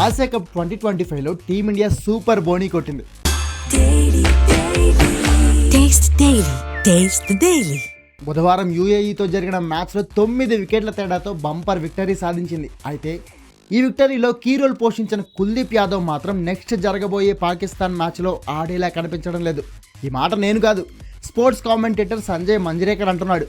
Asia cup twenty twenty ఫైవ్లో team India super బోనీ కొట్టింది. బుధవారం యూఏఈతో జరిగిన మ్యాచ్లో తొమ్మిది వికెట్ల తేడాతో బంపర్ విక్టరీ సాధించింది. అయితే ఈ విక్టరీలో కీ రోల్ పోషించిన కుల్దీప్ యాదవ్ మాత్రం నెక్స్ట్ జరగబోయే పాకిస్తాన్ మ్యాచ్లో ఆడేలా కనిపించడం లేదు. ఈ మాట నేను కాదు స్పోర్ట్స్ కామెంటేటర్ సంజయ్ మంజరేకర్ అంటున్నాడు.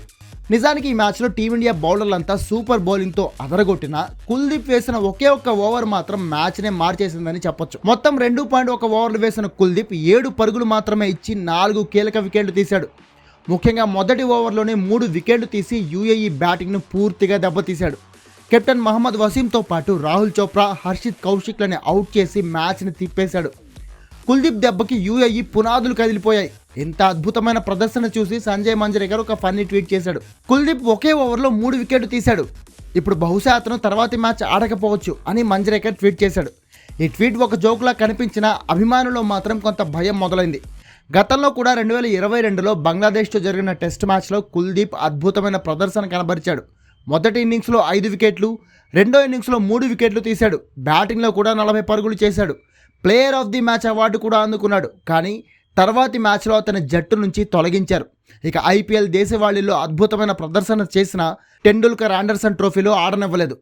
నిజానికి ఈ మ్యాచ్లో టీమిండియా బౌలర్లంతా సూపర్ బౌలింగ్తో అదరగొట్టిన కుల్దీప్ వేసిన ఒకే ఒక్క ఓవర్ మాత్రం మ్యాచ్నే మార్చేసిందని చెప్పొచ్చు. మొత్తం రెండు పాయింట్ ఒక ఓవర్లు వేసిన కుల్దీప్ ఏడు పరుగులు మాత్రమే ఇచ్చి నాలుగు కీలక వికెట్లు తీశాడు. ముఖ్యంగా మొదటి ఓవర్లోనే మూడు వికెట్లు తీసి యూఏఈ బ్యాటింగ్ను పూర్తిగా దెబ్బతీశాడు. కెప్టెన్ మహమ్మద్ వసీంతో పాటు రాహుల్ చోప్రా హర్షిత్ కౌశిక్లని అవుట్ చేసి మ్యాచ్ని తిప్పేశాడు. కుల్దీప్ దెబ్బకి యూఏఈ పునాదులు కదిలిపోయాయి. ఇంత అద్భుతమైన ప్రదర్శన చూసి సంజయ్ మంజరేకర్ ఒక ఫన్నీ ట్వీట్ చేశాడు. కుల్దీప్ ఒకే ఓవర్లో మూడు వికెట్లు తీశాడు. ఇప్పుడు బహుశా అతను తర్వాతి మ్యాచ్ ఆడకపోవచ్చు అని మంజరేకర్ ట్వీట్ చేశాడు. ఈ ట్వీట్ ఒక జోక్లా కనిపించిన అభిమానుల్లో మాత్రం కొంత భయం మొదలైంది. గతంలో కూడా రెండు వేల ఇరవై రెండులో బంగ్లాదేశ్తో జరిగిన టెస్ట్ మ్యాచ్లో కుల్దీప్ అద్భుతమైన ప్రదర్శన కనబరిచాడు. మొదటి ఇన్నింగ్స్లో ఐదు వికెట్లు రెండో ఇన్నింగ్స్లో మూడు వికెట్లు తీశాడు. బ్యాటింగ్లో కూడా నలభై పరుగులు చేశాడు. Player of the match award కూడా అందుకున్నాడు. కానీ తర్వాతి మ్యాచ్లో అతని జట్టు నుంచి తొలగించారు. ఇక ఐపీఎల్ దేశవాళీలో అద్భుతమైన ప్రదర్శన చేసిన టెండూల్కర్ ఆండర్సన్ ట్రోఫీలో ఆడనివ్వలేదు.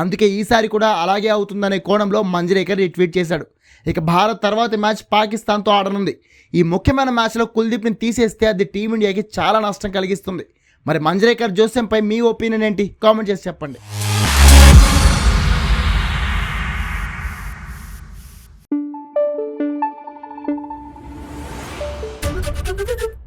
అందుకే ఈసారి కూడా అలాగే అవుతుందనే కోణంలో మంజరేకర్ ఈ ట్వీట్ చేశాడు. ఇక భారత్ తర్వాతి మ్యాచ్ పాకిస్తాన్తో ఆడనుంది. ఈ ముఖ్యమైన మ్యాచ్లో కుల్దీప్ని తీసేస్తే అది టీమిండియాకి చాలా నష్టం కలిగిస్తుంది. మరి మంజరేకర్ జోస్యంపై మీ ఒపీనియన్ ఏంటి? కామెంట్ చేసి చెప్పండి. どっ!